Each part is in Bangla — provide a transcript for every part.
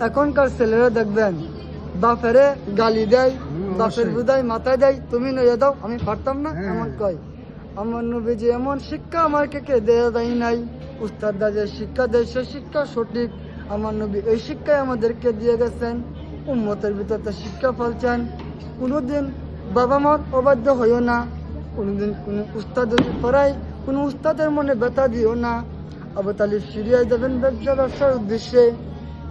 এখনকার ছেলেরা দেখবেন বাপেরে গালি দেয় বাপের বুদায় মাথায় দেয় তুমি নইয়ে দাও আমি পারতাম না হ্যাঁ। এমন কয়। আমার নবীজি এমন শিক্ষা আমাকে কে দেয়া দেয় নাই। উস্তাদরা যে শিক্ষা দেয় সে শিক্ষা সঠিক। আমার নবী এই শিক্ষাই আমাদেরকে দিয়ে গেছেন। উম্মতের ভিতরে শিক্ষা ফলছেন কোনোদিন বাবা মার অবাধ্য হইও না। কোনোদিন কোনো উস্তাদ যদি পড়ায় কোনো উস্তাদের মনে ব্যথা দিও না। আবু তালিব সিরিয়ায় যাবেন ব্যবসা ব্যবসার উদ্দেশ্যে।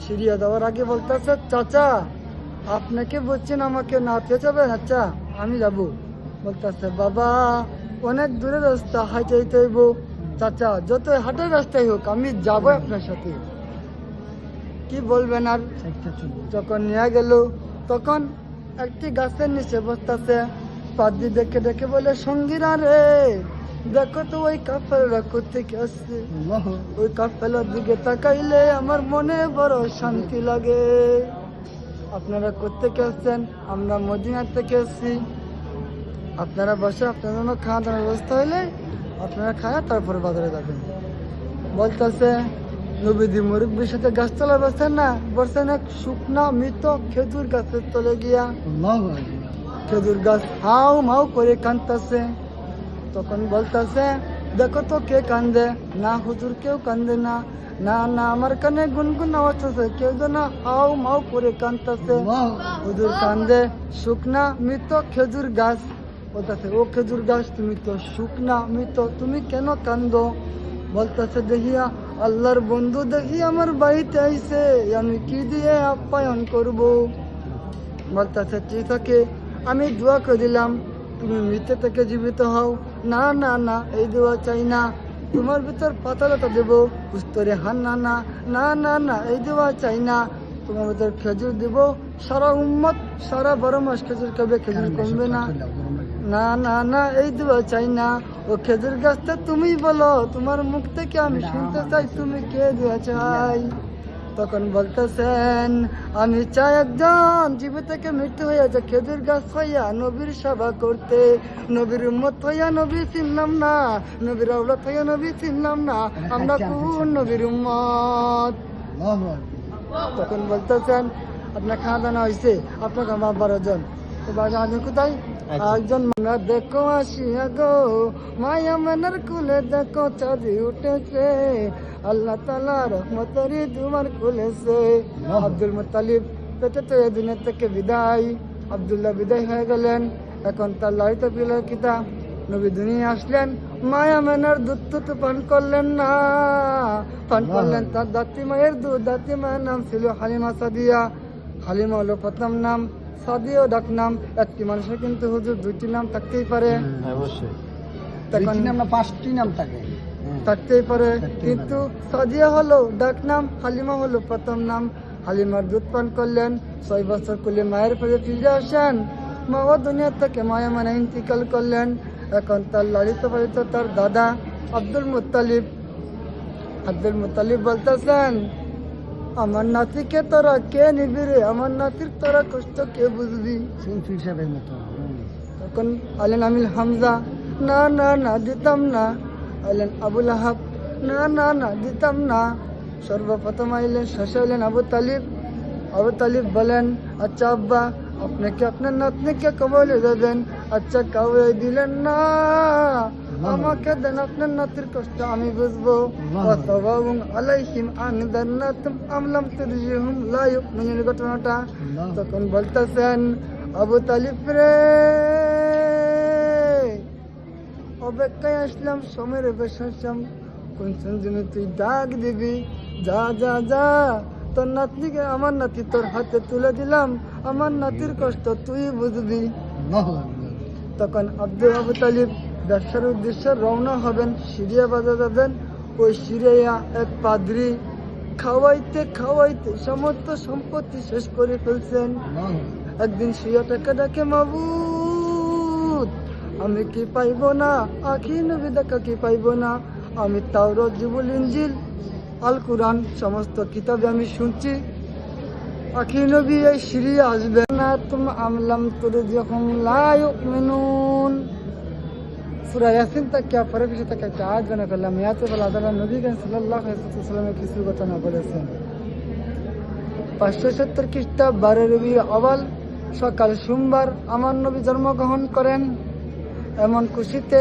সিরিয়া দেওয়ার আগে বলতেছে, চাচা, আপনাকে বলছেন আমাকে নাতে যাবেন আচ্ছা আমি যাব। বলতেছে, বাবা, অনেক দূরে রাস্তা হাইতে হাইতে চাচা যত হাটের রাস্তায় হোক, আমি যাব আপনার সাথে। কি বলবেন আর? যখন নিয়ে গেল, তখন একটি গাছের নিচে বসতেছে। পাদি দেখে দেখে বলে, সঙ্গীরা রে! দেখো তো ওই কাপড়রা কোথেকে আসছে। ওই কাপেলার দিকে তাকাইলে আমার মনে বড় শান্তি লাগে। আপনারা কোথেকে আসছেন? আমরা মদিনার থেকে এসেছি আপনারা বসে আপনার জন্য খাওয়া দাওয়ার ব্যবস্থা হলে আপনারা খায়া তারপরে বাজারে যাবেন। বলতেছে নবীদি মুরব্বীর সাথে গাছতলা বসছেন না? বসছেন এক শুকনা মৃত খেজুর গাছের তলে গিয়া। খেজুর গাছ হাউ মাউ করে কান্দতেছে তখন বলতেছে দেখো তো কে কান্দে না হুজুর কেউ কান্দে না না না আমার কানে গুনগুন আওয়াজ আছে কেউ তো না হাউ মাউ করে কান্দতেছে হুজুর কান্দে শুকনা মৃত খেজুর গাছ। বলতেছে ও খেজুর গাছ তুমি তো শুকনা মৃত তুমি কেন কান্দো? বলতেছে দেখিয়া আল্লাহর বন্ধু দেখি আমার বাড়িতে আইছে আমি কি দিয়ে আপ্যায়ন করব? বলতেছে ঠিক আছে আমি দোয়া করে দিলাম তুমি মৃত থেকে জীবিত হও। না না না এই দোয়া চাই না। তোমার ভিতর পাতালতা দেবো উস্তরে হান না না না না না এই দোয়া চাই না। তোমার ভিতর খেজুর দেব সারা উম্মত সারা বারো মাস খেজুর খাবে খেজুর কমবে না। না না না এই দোয়া চাই না। ও খেজুর গাছটা তুমি বলো তোমার মুখ থেকে আমি শুনতে চাই তুমি কে দোয়া চাই? তখন বলতেছেন আমি চাই একজন জীবিত থেকে মৃত্যু হইয়াছে খেজুর গাছ হইয়া নবীর সেবা করতে। নবীর উম্মত হইয়া নবী চিনলাম না নবীর আওলাদ হইয়া নবী চিনলাম না আমরা কোন নবীর উম্মত? তখন বলতেছেন আপনার খাওয়া দাওয়া হয়েছে আপনার আমার বারো জন। তো বারো জন কোথায়? একজন মানা দেখো আসিয়া গো। মায়া মনের কুলে দেখো চাঁদি উঠেছে। আল্লাহ তালা রহমতের দুমার খুলেছে। আব্দুল মুতালিব পেটে তো এদিনের থেকে বিদায়। আব্দুল্লাহ বিদায় হয়ে গেলেন। এখন তার লাইতে পিল কিতা? নবী দুনিয়া আসলেন। মায়া মেনার দুধ তো পান করলেন না। পান করলেন তার দাতি মায়ের দুধ। দাতি মায়ের নাম ছিল হালিমা সাদিয়া। হালিমা হলো প্রথম নাম। সাদিও ডাক নাম একটি মানুষের কিন্তু হুজুর দুইটি নাম থাকতেই পারে। অবশ্যই। তখন নাম না পাঁচটি নাম থাকে। থাকতেই পারে। কিন্তু সাদিয়া হলো ডাক নাম হালিমা হলো প্রথম নাম। হালিমার দুধ পান করলেন ছয় বছর করলে মায়ের পরে ফিরে আসেন। মা ও দুনিয়া থেকে মায়া মানে ইন্তিকাল করলেন। এখন তার লালিত পালিত তার দাদা আব্দুল মুতালিব আব্দুল মুতালিব বলতেছেন আমার নাতিকে তোরা কে নিবি রে? আমার নাতির তোরা কষ্ট কে বুঝবি? সাহেবের মতো তখন আলেন আমিল হামজা না না না দিতাম না। আইলেন আবুল আহাব না না না দিতাম না। সর্বপ্রথম আইলেন শেষে আইলেন আবু তালিব। আবু তালিব বলেন আচ্ছা আব্বা আপনাকে আপনার নাতনিকে কবলে দেবেন। আচ্ছা কাউরে দিলেন না। আমাকে দেন আপনার নাতির কষ্ট আমি বুঝব। অতবাউন আলাইহিম আন দান্নাতুম আমলাম তুরজিহুম লা ইউমিনুন। ঘটনাটা তখন বলতেছেন আবু তালিব রে! অপেক্ষায় আসলাম সময়ের বসেছিলাম কোন সঞ্জনে তুই ডাক দিবি। যা যা যা। তোর নাতনিকে আমার নাতি তোর হাতে তুলে দিলাম। আমার নাতির কষ্ট তুই বুঝবি। তখন আব্দুল আবু তালিব ব্যবসার উদ্দেশ্যে রওনা হবেন সিরিয়া বাজার যাবেন ওই সিরিয়া এক পাদ্রি খাওয়াইতে খাওয়াইতে সমস্ত সম্পত্তি শেষ করে ফেলছেন। একদিন সিয়া টাকা ডাকে, মাবুদ, আমি কি পাইব না? আখি নবী দেখা কি পাইব না? আমি তাওর জীবল ইঞ্জিল আল কুরআন সমস্ত কিতাবে আমি শুনছি। আখি নবী এই সিরিয়া আসবে না। তুম আমলাম তোর যখন লায়ক মেনুন সুরা ইয়াসিন তাকে পরিবেশে তাকে একটা আয়াত করলাম ইয়াতে বলে আদালা কিছু ঘটনা বলেছেন পাঁচশো সত্তর খ্রিস্টাব বারো রবি অবাল সকাল সোমবার আমার নবী জন্মগ্রহণ করেন এমন খুশিতে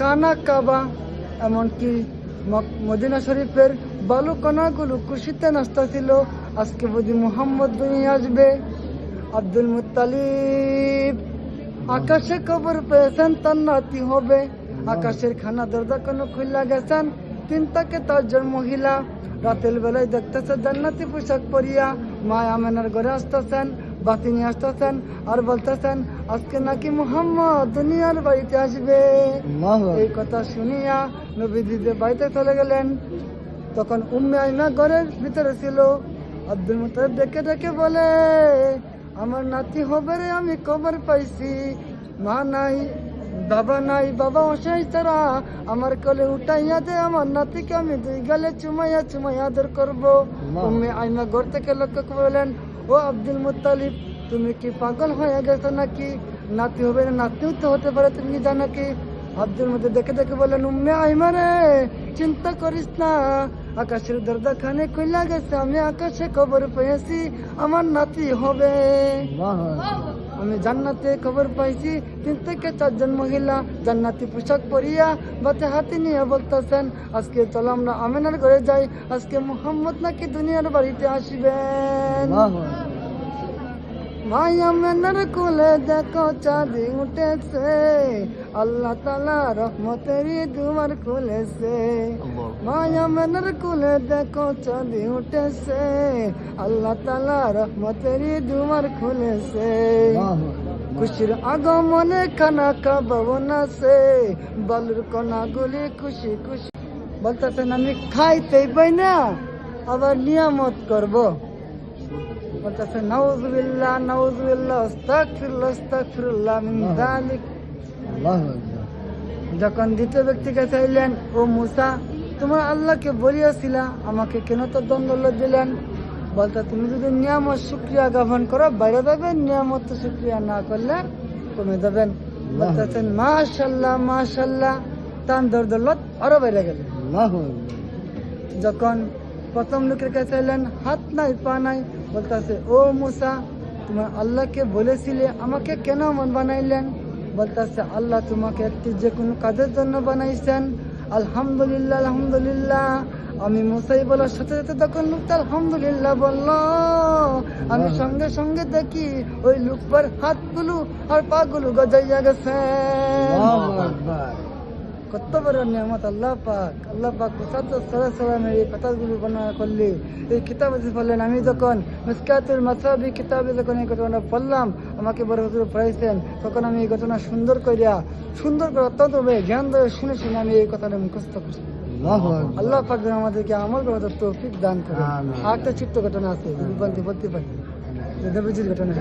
কানা কাবা এমনকি মদিনা শরীফের বালুকণাগুলো খুশিতে নাস্তা ছিল আজকে বুঝি মুহাম্মদ দুনিয়া আসবে আব্দুল মুতালিব আকাশে কবর পেয়েছেন তার নাতি হবে। আকাশের খানা দরজা কোনো খুললা গেছেন। তিন তাকে তার মহিলা রাতের বেলায় দেখতেছে জান্নাতি পোশাক পরিয়া। মা আমেনার ঘরে আসতেছেন বাতি নিয়ে আসতেছেন আর বলতেছেন আজকে নাকি মুহাম্মদ দুনিয়ার বাড়িতে আসবে। এই কথা শুনিয়া নবী দিদি বাড়িতে চলে গেলেন তখন উম্মে আইনা ঘরের ভিতরে ছিল। আব্দুল মুতালিব ডেকে ডেকে বলে আমার নাতি হবে রে আমি খবর পাইছি। মা নাই বাবা নাই বাবা অসাই তারা আমার কলে উঠাইয়া দে আমার নাতিকে আমি দুই গালে চুমাইয়া চুমাইয়া আদর করব। উম্মে আইনা ঘর থেকে লক্ষ্য করে বললেন ও আব্দুল মুতালিব তুমি কি পাগল হয়ে গেছো নাকি? নাতি হবে না নাতিও তো হতে পারে তুমি কি জানো কি আব্দুল মধ্যে দেখে দেখে বললেন উম্মে আইমারে চিন্তা করিস না আকাশের দরদা খানে কইলা গেছে, আমি আকাশে খবর পেয়েছি আমার নাতি হবে। আমি জান্নাতে খবর পাইছি, তিন থেকে চারজন মহিলা জান্নাতি পোশাক পরিয়া বাতে হাতে নিয়ে বলতেছেন, আজকে চলো আমরা আমেনার ঘরে যাই, আজকে মোহাম্মদ নাকি দুনিয়ার বাড়িতে আসবেন। ভাই আমেনার কোলে দেখো চাঁদি উঠেছে। আল্লাহ তালা রহমতেরই দুয়ার খুলেছে। ভাই আমেনার কোলে দেখো চাঁদি উঠেছে। আল্লাহ তালা রহমতেরই দুয়ার খুলেছে। খুশির আগমনে খানা খাব আছে বালুর কণাগুলি খুশি খুশি। বলতেছেন আমি খাইতেই পাই না আবার নিয়ামত করব। বলতেছে নাউজুবিল্লাহ নাউজুবিল্লাহ আস্তাগফিরুল্লাহ আস্তাগফিরুল্লাহ মিন যালিক। যখন দ্বিতীয় ব্যক্তিকে চাইলেন ও মুসা তোমার আল্লাহকে বলিয়াছিলা আমাকে কেন তো দণ্ড দিলেন? বলতে তুমি যদি নিয়ামত শুক্রিয়া জ্ঞাপন করো বাইরে যাবেন নিয়ামত শুক্রিয়া না করলে কমে যাবেন বলতেছেন মাশাল্লাহ মাশাল্লাহ তান দর দৌলত আরও বাইরে গেলেন যখন প্রথম লোকের কাছে এলেন হাত নাই পা নাই বলতেছে ও মুসা তোমার আল্লাহকে বলেছিলে আমাকে কেন মন বানাইলেন? বলতেছে আল্লাহ তোমাকে একটি যে কোনো কাজের জন্য বানাইছেন। আলহামদুলিল্লাহ আলহামদুলিল্লাহ। আমি মুসাই বলার সাথে সাথে তখন লোকটা আলহামদুলিল্লাহ বলল। আমি সঙ্গে সঙ্গে দেখি ওই লোকবার হাতগুলো আর পাগুলো গজাইয়া গেছে। কত বড় নিয়ামত? আল্লাহ পাক আল্লাহ পাক তো সারা সালামের এই কথাগুলো বর্ণনা করলি। এই কিতাব বললেন আমি যখন মিসকাতুল মাসাবি কিতাবে যখন এই ঘটনা পড়লাম আমাকে বড় হুজুর পড়াইছেন তখন আমি এই ঘটনা সুন্দর করিয়া সুন্দর করে অত্যন্ত জ্ঞান ধরে শুনে শুনে আমি এই কথাটা মুখস্থ করছি। আল্লাহ পাক যেন আমাদেরকে আমল করার তৌফিক দান করে। আর একটা ছোট্ট ঘটনা আছে বলতে পারি। ঘটনা